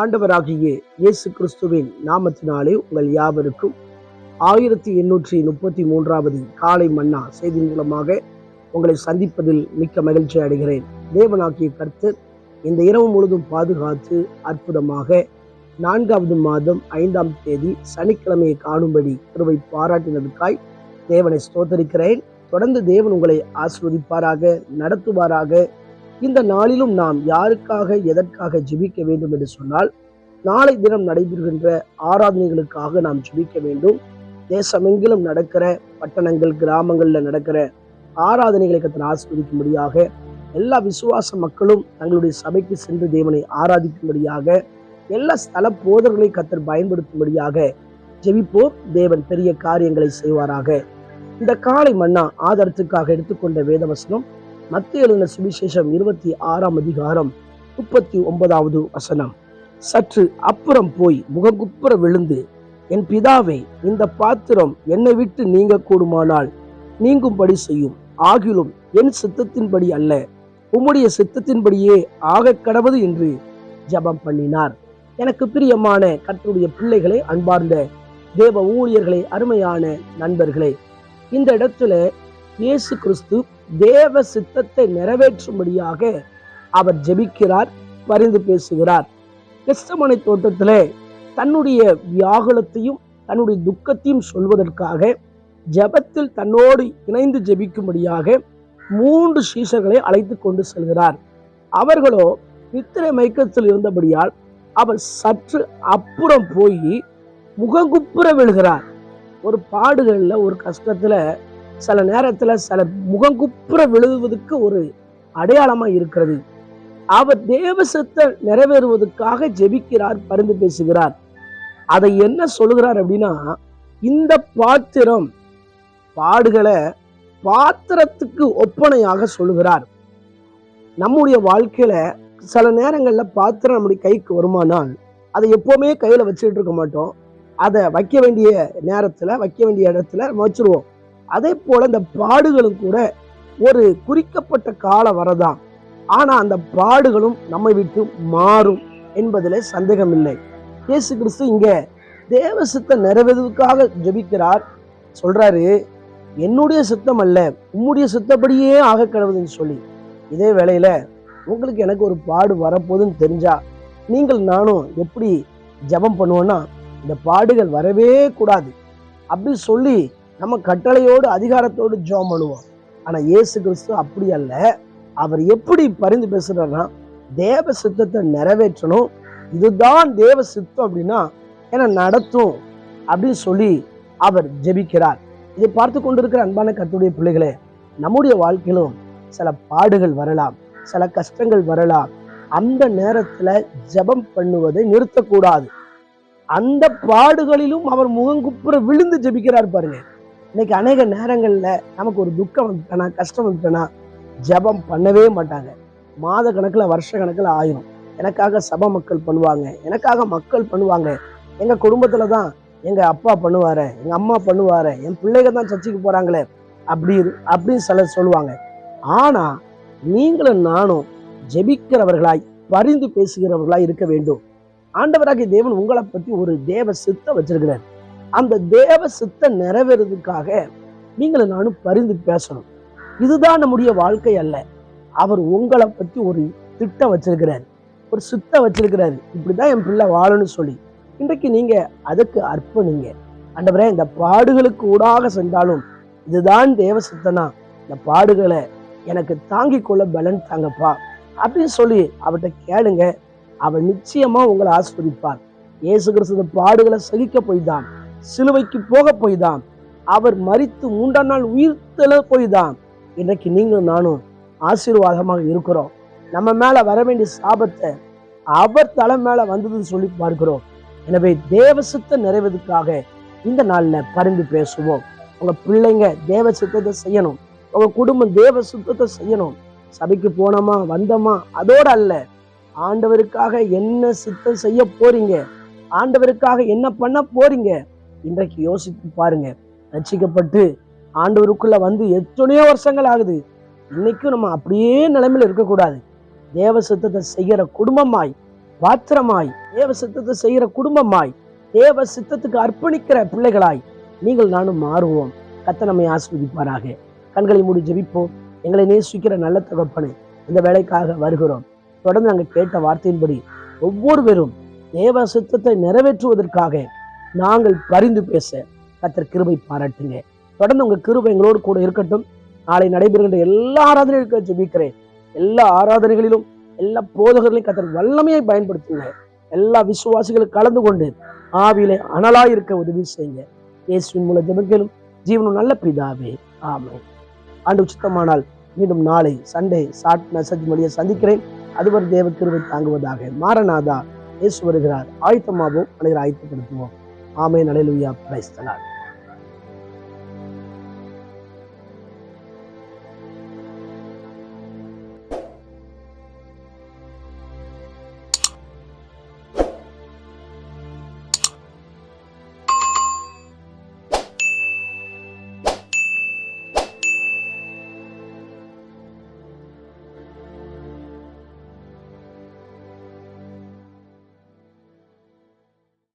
ஆண்டவராகிய இயேசு கிறிஸ்துவின் நாமத்தினாலே உங்கள் யாவருக்கும் ஆயிரத்தி எண்ணூற்றி முப்பத்தி மூன்றாவது காலை மன்னா செய்தி மூலமாக உங்களை சந்திப்பதில் மிக்க மகிழ்ச்சி அடைகிறேன். தேவனாகிய கர்த்தர் இந்த இரவு முழுதும் பாதுகாத்து அற்புதமாக நான்காவது மாதம் ஐந்தாம் தேதி சனிக்கிழமையை காணும்படி கிருபை பாராட்டினதுக்காய் தேவனை ஸ்தோத்தரிக்கிறேன். தொடர்ந்து தேவன் உங்களை ஆசிர்வதிப்பாராக நடத்துவாராக இந்த நாளிலும் நாம் யாருக்காக எதற்காக ஜெபிக்க வேண்டும் என்று சொன்னால் நாளை தினம் நடைபெறுகின்ற ஆராதனைகளுக்காக நாம் ஜெபிக்க வேண்டும். தேசமெங்கிலும் நடக்கிற பட்டணங்கள் கிராமங்களில் நடக்கிற ஆராதனைகளை கத்தனை ஆஸ்வதிக்கும்படியாக எல்லா விசுவாச மக்களும் தங்களுடைய சபைக்கு சென்று தேவனை ஆராதிக்கும்படியாக எல்லா ஸ்தல போதர்களை கத்தர் பயன்படுத்தும்படியாக ஜெபிப்போம். தேவன் பெரிய காரியங்களை செய்வாராக. இந்த காலை மன்னா ஆதாரத்துக்காக எடுத்துக்கொண்ட வேதவசனம் மத்திய எழுதின சுவிசேஷம் இருபத்தி ஆறாம் அதிகாரம் முப்பத்தி ஒன்பதாவது வசனம். சற்று அப்புறம் போய் முகங்குப்புற விழுந்து என் பிதாவே இந்த பாத்திரம் என்னை விட்டு நீங்க கூடுமானால் நீங்கும்படி செய்யும். ஆகிலும் என் சித்தத்தின்படி அல்ல. உம்முடைய சித்தத்தின்படியே ஆக கடவது என்று ஜபம் பண்ணினார். எனக்கு பிரியமான கற்றுடைய பிள்ளைகளை அன்பார்ந்த தேவ ஊழியர்களே அருமையான நண்பர்களே இந்த இடத்துல இயேசு கிறிஸ்து தேவ சித்தத்தை நிறைவேற்றும்படியாக அவர் ஜெபிக்கிறார் பரிந்து பேசுகிறார். கிறிஸ்தமனை தோட்டத்திலே தன்னுடைய வியாகுலத்தையும் தன்னுடைய துக்கத்தையும் சொல்வதற்காக ஜெபத்தில் தன்னோடு இணைந்து ஜெபிக்கும்படியாக மூன்று சீசர்களை அழைத்து கொண்டு செல்கிறார். அவர்களோ நித்திரை மயக்கத்தில் இருந்தபடியால் அவர் சற்று அப்புறம் போய் முகங்குப்புற விழுகிறார். ஒரு பாடுகளில் ஒரு கஷ்டத்துல சில நேரத்துல சில முகங்குப்புற விழுவதற்கு ஒரு அடையாளமா இருக்கிறது. அவர் தேவசத்தை நிறைவேறுவதற்காக ஜெபிக்கிறார் பரிந்து பேசுகிறார். அதை என்ன சொல்லுகிறார் அப்படின்னா இந்த பாத்திரம் பாடுகளை பாத்திரத்துக்கு ஒப்பனையாக சொல்லுகிறார். நம்முடைய வாழ்க்கையில சில நேரங்கள்ல பாத்திரம் நம்முடைய கைக்கு வருமானால் அதை எப்பவுமே கையில வச்சுட்டு இருக்க மாட்டோம். அதை வைக்க வேண்டிய நேரத்துல வைக்க வேண்டிய இடத்துல நம்ம அதே போல இந்த பாடுகளும் கூட ஒரு குறிக்கப்பட்ட காலம் வரதான். ஆனா அந்த பாடுகளும் நம்மை விட்டு மாறும் என்பதிலே சந்தேகம் இல்லை இயேசு கிறிஸ்து இங்க தேவ சித்தம் நிறைவேறதுக்காக ஜெபிக்கிறார். சொல்றாரு என்னுடைய சித்தம் அல்ல உம்முடைய சித்தப்படியே ஆக கிடவுதுன்னு சொல்லி. இதே வேளையில உங்களுக்கு எனக்கு ஒரு பாடு வரப்போகுதுன்னு தெரிஞ்சா நீங்கள் நானும் எப்படி ஜெபம் பண்ணுவோன்னா இந்த பாடுகள் வரவே கூடாது அப்படி சொல்லி நம்ம கட்டளையோடு அதிகாரத்தோடு ஜெபம் பண்ணுவோம். ஆனால் இயேசு கிறிஸ்து அப்படி அல்ல. அவர் எப்படி பரிந்து பேசுகிறாருன்னா தேவ சித்தத்தை நிறைவேற்றணும். இதுதான் தேவ சித்தம் அப்படின்னா என்ன நடத்தும் அப்படின்னு சொல்லி அவர் ஜெபிக்கிறார். இதை பார்த்து கொண்டிருக்கிற அன்பான கத்துடைய பிள்ளைகளே நம்முடைய வாழ்க்கையிலும் சில பாடுகள் வரலாம் சில கஷ்டங்கள் வரலாம். அந்த நேரத்துல ஜெபம் பண்ணுவதை நிறுத்தக்கூடாது. அந்த பாடுகளிலும் அவர் முகங்குப்புற விழுந்து ஜெபிக்கிறார் பாருங்க. இன்னைக்கு அநேக நேரங்கள்ல நமக்கு ஒரு துக்கம் வந்துட்டனா கஷ்டம் வந்துட்டனா ஜெபம் பண்ணவே மாட்டாங்க. மாத கணக்குல வருஷ கணக்குல ஆயிரும். எனக்காக சபை மக்கள் பண்ணுவாங்க. எனக்காக மக்கள் பண்ணுவாங்க. எங்க குடும்பத்துல தான் எங்க அப்பா பண்ணுவார் எங்க அம்மா பண்ணுவார் என் பிள்ளைங்க தான் சர்ச்சைக்கு போறாங்களே அப்படி அப்படின்னு சிலர் சொல்லுவாங்க. ஆனா நீங்களும் நானும் ஜெபிக்கிறவர்களாய் பரிந்து பேசுகிறவர்களாய் இருக்க வேண்டும். ஆண்டவராகிய தேவன் உங்களை பத்தி ஒரு தேவ சித்த வச்சிருக்கிறார். அந்த தேவ சித்தம் நிறைவேறதுக்காக நீங்களும் நானும் பரிந்து பேசணும். இதுதான் நம்முடைய வாழ்க்கை அல்ல. அவர் உங்களை பத்தி ஒரு திட்டம் வச்சிருக்கிறார். ஒரு சித்தம் வச்சிருக்கிறாரு. இப்படிதான் என் பிள்ளை வாழணும்னு சொல்லி. இன்றைக்கு நீங்க அதுக்கு அர்ப்பணிங்க. அண்டவரே இந்த பாடுகளுக்கு ஊடாக சென்றாலும் இதுதான் தேவ சித்தனா? இந்த பாடுகளை எனக்கு தாங்கிக் கொள்ள பலன் தாங்கப்பா. அப்படின்னு சொல்லி அவர்கிட்ட கேளுங்க. அவர் நிச்சயமா உங்களை ஆஸ்வதிப்பார் இயேசு கிறிஸ்து பாடுகளை சகிக்க போய்தான். சிலுவைக்கு போக போய்தான். அவர் மறித்து மூன்றாம் நாள் உயிர்த்தெழ போய்தான். இன்றைக்கு நீங்களும் நானும் ஆசீர்வாதமாக இருக்கிறோம். நம்ம மேல வர வேண்டிய சாபத்தை அவர் தலை மேல வந்ததுன்னு சொல்லி பார்க்கிறோம். எனவே தேவ சித்தம் நிறைவேறதுக்காக இந்த நாளில் பரிந்து பேசுவோம். உங்க பிள்ளைங்க தேவ சித்தத்தை செய்யணும். உங்க குடும்பம் தேவ சுத்தத்தை செய்யணும். சபைக்கு போனோமா வந்தோமா அதோட அல்ல. ஆண்டவருக்காக என்ன சித்தம் செய்ய போறீங்க? ஆண்டவருக்காக என்ன பண்ண போறீங்க? இன்றைக்கு யோசித்து பாருங்க. ரட்சிக்கப்பட்டு ஆண்டவருக்குள்ள வந்து எத்தனையோ வருஷங்கள் ஆகுது. இன்னைக்கும் நம்ம அப்படியே நிலைமையில இருக்கக்கூடாது. தேவ சித்தத்தை செய்கிற குடும்பமாய் பாத்திரமாய் தேவ சித்தத்தை செய்கிற குடும்பமாய் தேவ சித்தத்துக்கு அர்ப்பணிக்கிற பிள்ளைகளாய் நீங்கள் நானும் மாறுவோம். கத்த நம்மை ஆஸ்வதிப்பாராக கண்களை மூடி ஜெபிப்போம். எங்களை நேசிக்கிற நல்ல தகப்பனே இந்த வேலைக்காக வருகிறோம். தொடர்ந்து நாங்கள் கேட்ட வார்த்தையின்படி ஒவ்வொருவரும் தேவ சித்தத்தை நிறைவேற்றுவதற்காக நாங்கள் பரிந்து பேச கத்தர் கிருபை பாராட்டுங்க. தொடர்ந்து உங்க கிருபை எங்களோடு கூட இருக்கட்டும். நாளை நடைபெறுகின்ற எல்லா ஆராதனைகளுக்கும் ஜெபிக்கிறேன். எல்லா ஆராதனைகளிலும் எல்லா போதகர்களையும் கத்தர் வல்லமையை பயன்படுத்துங்க. எல்லா விசுவாசிகளும் கலந்து கொண்டு ஆவியிலே அனலாய் இருக்க உதவி செய்யுங்க. இயேசுவின் மூல ஜெபங்களும் ஜீவனும் நல்ல பிதாவே. ஆமை ஆண்டு சுத்தமானால் மீண்டும் நாளை சண்டே ஷார்ட் மெசேஜ் வழியை சந்திக்கிறேன். அதுவர் தேவ கிருபை தாங்குவதாக. மாரநாதா இயேசு வருகிறார். ஆயத்தமாகவும் அனைவரும் ஆயத்தப்படுத்துவோம். ఆమె నడలుయ ప్రైస్తలాడు